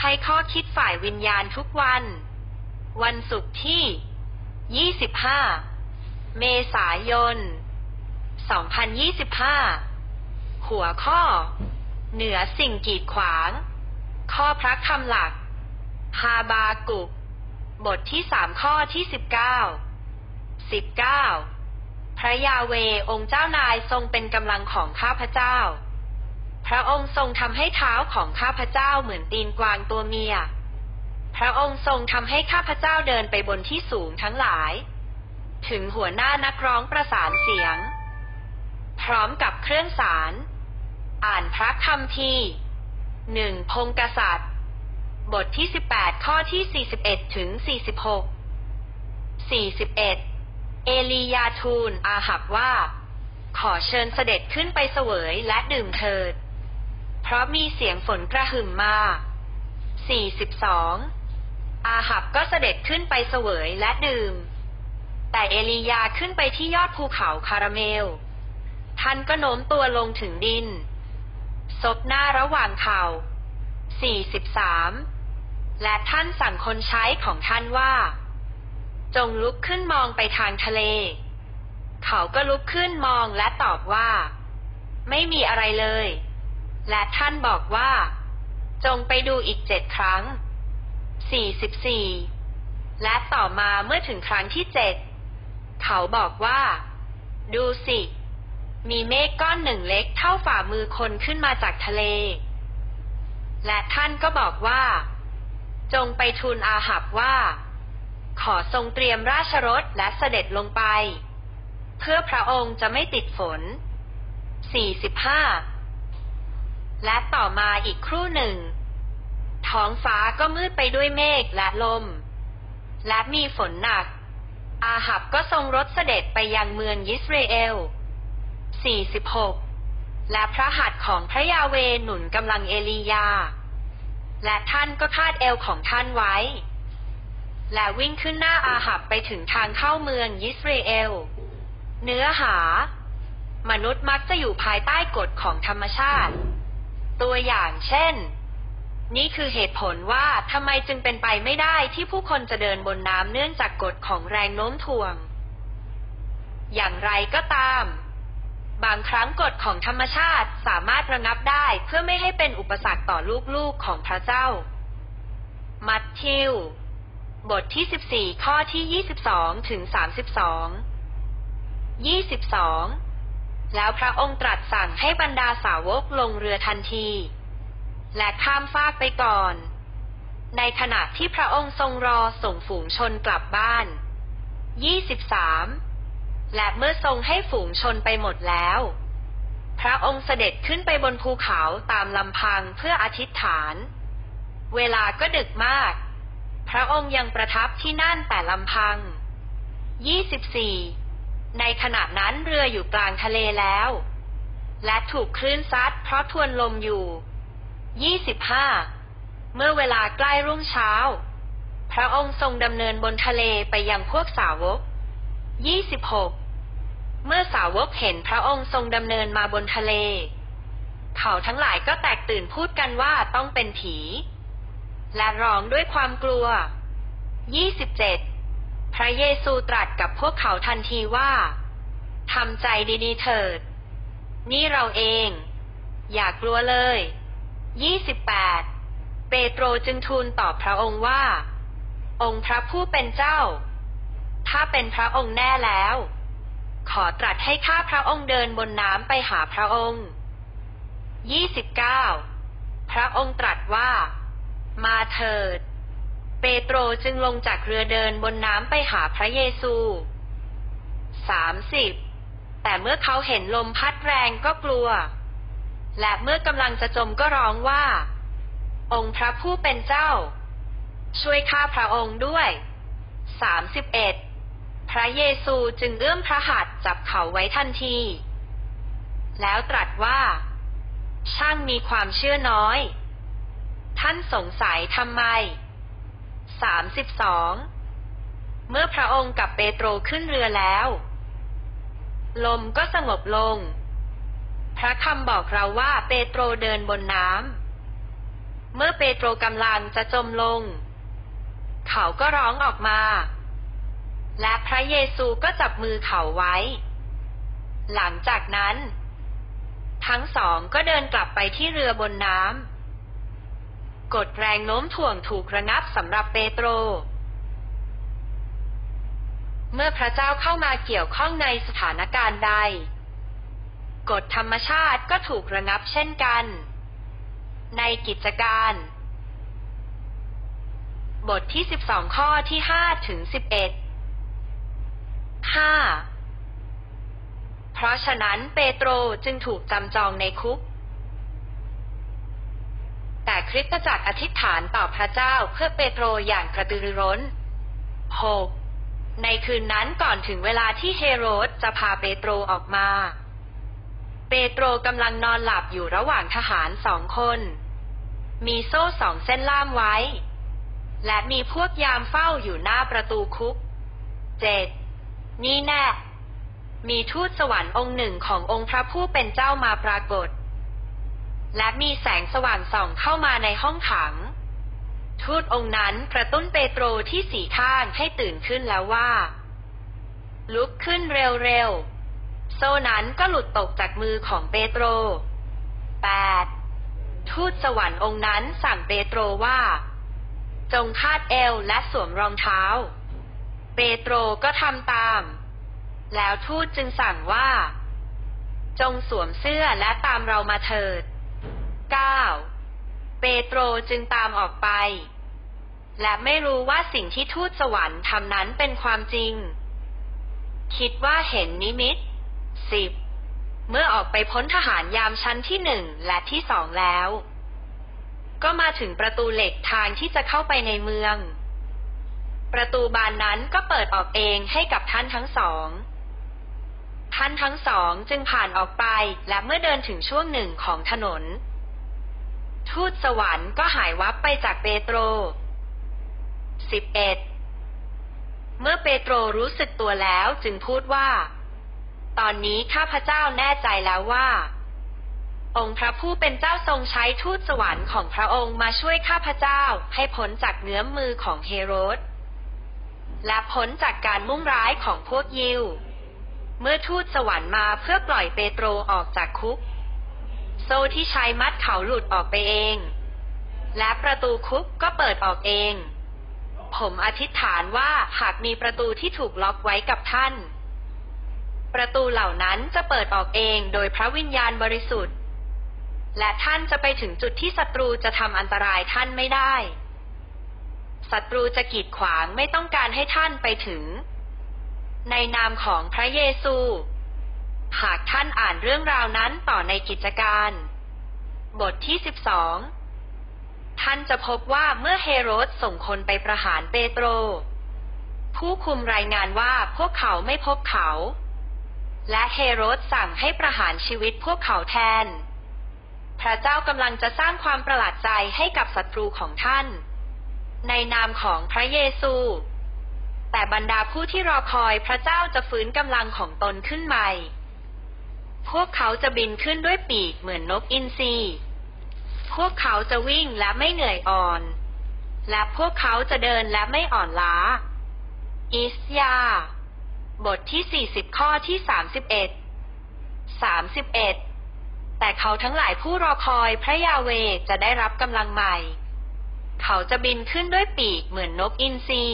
ให้ข้อคิดฝ่ายวิญญาณทุกวัน วันศุกร์ที่ 25 เมษายน 2025 หัวข้อ เหนือสิ่งกีดขวาง ข้อพระคำหลัก ฮาบากุก บทที่สามข้อที่สิบเก้าสิบเก้าพระยาเวองค์เจ้านายทรงเป็นกำลังของข้าพเจ้า พระองค์ทรงทำให้เท้าของข้าพเจ้าเหมือนตีนกวางตัวเมีย พระองค์ทรงทำให้ข้าพเจ้าเดินไปบนที่สูงทั้งหลาย ถึงหัวหน้านักร้องประสานเสียง พร้อมกับเครื่องสาร อ่านพระคำทีหนึ่งพงกษัตริย์ บทที่ 18 ข้อที่ 41 ถึง 46 41 เอลียาทูลอาหับว่าขอเชิญเสด็จขึ้นไปเสวยและดื่มเถิด เพราะมีเสียงฝนกระหึ่มมา42 อาหับก็เสด็จขึ้นไปเสวยและดื่ม แต่เอลียาขึ้นไปที่ยอดภูเขาคาราเมล ท่านก็โน้มตัวลงถึงดิน ซบหน้าระหว่างเข่า 43 และท่านสั่งคนใช้ของท่านว่า จงลุกขึ้นมองไปทางทะเล เขาก็ลุกขึ้นมองและตอบว่า ไม่มีอะไรเลย และท่านบอกว่า จงไปดูอีกเจ็ดครั้ง 44 และต่อมาเมื่อถึงครั้งที่เจ็ดเขาบอกว่า ดูสิ มีเมฆก้อนหนึ่งเล็กเท่าฝ่ามือคนขึ้นมาจากทะเล และท่านก็บอกว่า จงไปทูลอาหับว่า ขอทรงเตรียมราชรถและเสด็จลงไป เพื่อพระองค์จะไม่ติดฝน 45 และต่อมาอีกครู่หนึ่ง ท้องฟ้าก็มืดไปด้วยเมฆและลม และมีฝนหนัก อาหับก็ทรงรถเสด็จไปยังเมืองยิสราเอล 46 และพระหัตถ์ของพระยาเวหนุนกำลังเอลียา และท่านก็คาดเอวของท่านไว้ และวิ่งขึ้นหน้าอาหับไปถึงทางเข้าเมืองยิสราเอล เนื้อหา มนุษย์มักจะอยู่ภายใต้กฎของธรรมชาติ ตัวอย่างเช่น นี่คือเหตุผลว่าทำไมจึงเป็นไปไม่ได้ที่ผู้คนจะเดินบนน้ำเนื่องจากกฎของแรงโน้มถ่วง อย่างไรก็ตาม บางครั้งกฎของธรรมชาติสามารถระงับได้เพื่อไม่ให้เป็นอุปสรรคต่อลูกๆของพระเจ้า มัทธิว บทที่ 14 ข้อที่ 22 ถึง 32 22 แล้วพระองค์ตรัสสั่งให้บรรดาสาวกลงเรือทันที และข้ามฟากไปก่อน ในขณะที่พระองค์ทรงรอส่งฝูงชนกลับบ้าน 23 และเมื่อทรงให้ฝูงชนไปหมดแล้ว พระองค์เสด็จขึ้นไปบนภูเขาตามลำพังเพื่ออธิษฐาน เวลาก็ดึกมาก พระองค์ยังประทับที่นั่นแต่ลำพัง 24 ในขณะนั้นเรืออยู่กลางทะเลแล้ว และถูกคลื่นซัดเพราะทวนลมอยู่ 25 เมื่อเวลาใกล้รุ่งเช้า พระองค์ทรงดำเนินบนทะเลไปยังพวกสาวก 26 เมื่อสาวกเห็นพระองค์ทรงดำเนินมาบนทะเล เขาทั้งหลายก็แตกตื่นพูดกันว่าต้องเป็นผี และร้องด้วยความกลัว 27 พระเยซูตรัสกับพวกเขาทันทีว่าทำใจดีๆเถิด นี่เราเอง อย่ากลัวเลย 28 เปโตรจึงทูลตอบพระองค์ว่า องค์พระผู้เป็นเจ้า ถ้าเป็นพระองค์แน่แล้ว ขอตรัสให้ข้าพระองค์เดินบนน้ำไปหาพระองค์ 29 พระองค์ตรัสว่า มาเถิด เปโตรจึงลงจากเรือเดินบนน้ำไปหาพระเยซู 30 แต่เมื่อเขาเห็นลมพัดแรงก็กลัว และเมื่อกำลังจะจมก็ร้องว่า องค์พระผู้เป็นเจ้า ช่วยข้าพระองค์ด้วย 31 พระเยซูจึงเอื้อมพระหัตถ์จับเขาไว้ทันที แล้วตรัสว่า ช่างมีความเชื่อน้อย ท่านสงสัยทำไม 32 เมื่อพระองค์กับเปโตรขึ้นเรือแล้ว ลมก็สงบลง พระคำบอกเราว่าเปโตรเดินบนน้ำ เมื่อเปโตรกำลังจะจมลง เขาก็ร้องออกมา และพระเยซูก็จับมือเขาไว้ หลังจากนั้น ทั้งสองก็เดินกลับไปที่เรือบนน้ำ กฎแรงโน้มถ่วงถูกระงับสำหรับเปโตร เมื่อพระเจ้าเข้ามาเกี่ยวข้องในสถานการณ์ใด กฎธรรมชาติก็ถูกระงับเช่นกัน ในกิจการ บทที่ 12 ข้อที่ 5 ถึง 11 5 เพราะฉะนั้นเปโตรจึงถูกจำจองในคุก แต่คริสตจักรอธิษฐานต่อพระเจ้าเพื่อเปโตรอย่างกระตือรือร้น 6. ในคืนนั้นก่อนถึงเวลาที่เฮโรดจะพาเปโตรออกมา เปโตรกำลังนอนหลับอยู่ระหว่างทหารสองคน มีโซ่สองเส้นล่ามไว้ และมีพวกยามเฝ้าอยู่หน้าประตูคุกเจ็ดนี่แน่มีทูตสวรรค์องค์หนึ่งขององค์พระผู้เป็นเจ้ามาปรากฏ และมีแสงสว่างส่องเข้ามาในห้องขัง ทูตองค์นั้นกระตุ้นเปโตรที่สีข้างให้ตื่นขึ้นแล้วว่า ลุกขึ้นเร็วๆ โซ่นั้นก็หลุดตกจากมือของเปโตร 8. ทูตสวรรค์องค์นั้นสั่งเปโตรว่า จงคาดเอวและสวมรองเท้า เปโตรก็ทำตาม แล้วทูตจึงสั่งว่า จงสวมเสื้อและตามเรามาเถิด 9. เปโตรจึงตามออกไป และไม่รู้ว่าสิ่งที่ทูตสวรรค์ทำนั้นเป็นความจริง คิดว่าเห็นนิมิต 10. เมื่อออกไปพ้นทหารยามชั้นที่หนึ่งและที่สองแล้ว ก็มาถึงประตูเหล็กทางที่จะเข้าไปในเมือง ประตูบานนั้นก็เปิดออกเองให้กับท่านทั้งสองท่านทั้งสองจึงผ่านออกไปและเมื่อเดินถึงช่วงหนึ่งของถนน ทูตสวรรค์ก็หายวับไปจากเปโตร 11. เมื่อเปโตรรู้สึกตัวแล้วจึงพูดว่า ตอนนี้ข้าพเจ้าแน่ใจแล้วว่า องค์พระผู้เป็นเจ้าทรงใช้ทูตสวรรค์ของพระองค์มาช่วยข้าพเจ้าให้พ้นจากเงื้อมมือของเฮโรดและพ้นจากการมุ่งร้ายของพวกยิว เมื่อทูตสวรรค์มาเพื่อปล่อยเปโตรออกจากคุก โซ่ที่ใช้มัดเขาหลุดออกไปเอง และประตูคุกก็เปิดออกเอง ผมอธิษฐานว่าหากมีประตูที่ถูกล็อกไว้กับท่าน ประตูเหล่านั้นจะเปิดออกเองโดยพระวิญญาณบริสุทธิ์ และท่านจะไปถึงจุดที่ศัตรูจะทำอันตรายท่านไม่ได้ศัตรูจะกีดขวางไม่ต้องการให้ท่านไปถึง ในนามของพระเยซู หากท่านอ่านเรื่องราวนั้นต่อในกิจการ บทที่ 12 ท่านจะพบว่าเมื่อเฮโรดส่งคนไปประหารเปโตร ผู้คุมรายงานว่าพวกเขาไม่พบเขา และเฮโรดสั่งให้ประหารชีวิตพวกเขาแทน พระเจ้ากำลังจะสร้างความประหลาดใจให้กับศัตรูของท่าน ในนามของพระเยซูแต่บรรดาผู้ที่รอคอยพระเจ้าจะฟื้นกำลังของตนขึ้นใหม่ พวกเขาจะบินขึ้นด้วยปีกเหมือนนกอินทรี พวกเขาจะวิ่งและไม่เหนื่อยอ่อน และพวกเขาจะเดินและไม่อ่อนล้า อิสยา บทที่ 40 ข้อที่ 31 31 แต่เขาทั้งหลายผู้รอคอยพระยาเวจะได้รับกำลังใหม่ เขาจะบินขึ้นด้วยปีกเหมือนนกอินทรี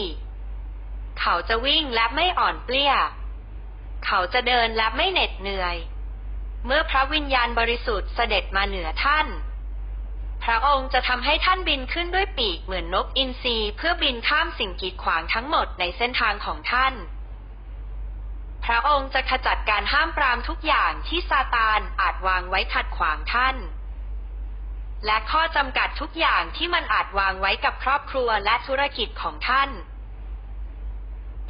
เขาจะวิ่งและไม่อ่อนเปลี้ย เขาจะเดินและไม่เหน็ดเหนื่อย เมื่อพระวิญญาณบริสุทธิ์เสด็จมาเหนือท่าน พระองค์จะทำให้ท่านบินขึ้นด้วยปีกเหมือนนกอินทรีเพื่อบินข้ามสิ่งกีดขวางทั้งหมดในเส้นทางของท่าน พระองค์จะขจัดการห้ามปรามทุกอย่างที่ซาตานอาจวางไว้ขัดขวางท่าน และข้อจำกัดทุกอย่างที่มันอาจวางไว้กับครอบครัวและธุรกิจของท่าน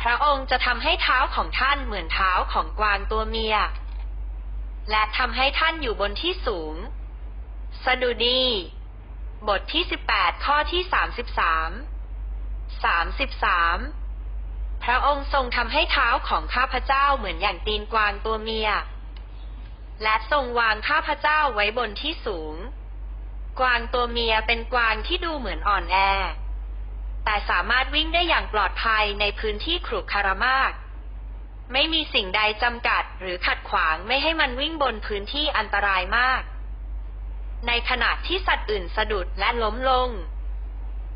พระองค์จะทำให้เท้าของท่านเหมือนเท้าของกวางตัวเมีย และทำให้ท่านอยู่บนที่สูง สดุดี บทที่ 18 ข้อที่ 33 33 พระองค์ทรงทำให้เท้าของข้าพเจ้าเหมือนอย่างตีนกวางตัวเมีย และทรงวางข้าพเจ้าไว้บนที่สูง กวางตัวเมียเป็นกวางที่ดูเหมือนอ่อนแอ แต่สามารถวิ่งได้อย่างปลอดภัยในพื้นที่ขรุขระมาก ไม่มีสิ่งใดจำกัดหรือขัดขวางไม่ให้มันวิ่งบนพื้นที่อันตรายมาก ในขณะที่สัตว์อื่นสะดุดและล้มลง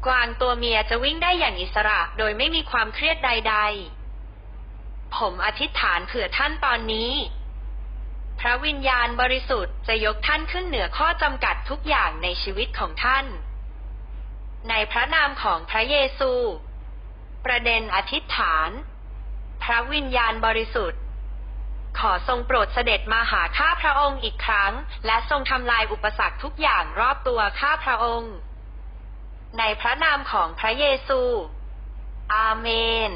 กวางตัวเมียจะวิ่งได้อย่างอิสระโดยไม่มีความเครียดใด ๆ ผมอธิษฐานเผื่อท่านตอนนี้ พระวิญญาณบริสุทธิ์จะยกท่านขึ้นเหนือข้อจำกัดทุกอย่างในชีวิตของท่าน ในพระนามของพระเยซู ประเด็นอธิษฐาน พระวิญญาณบริสุทธิ์ ขอทรงโปรดเสด็จมาหาข้าพระองค์อีกครั้ง และทรงทำลายอุปสรรคทุกอย่างรอบตัวข้าพระองค์ ในพระนามของพระเยซู อาเมน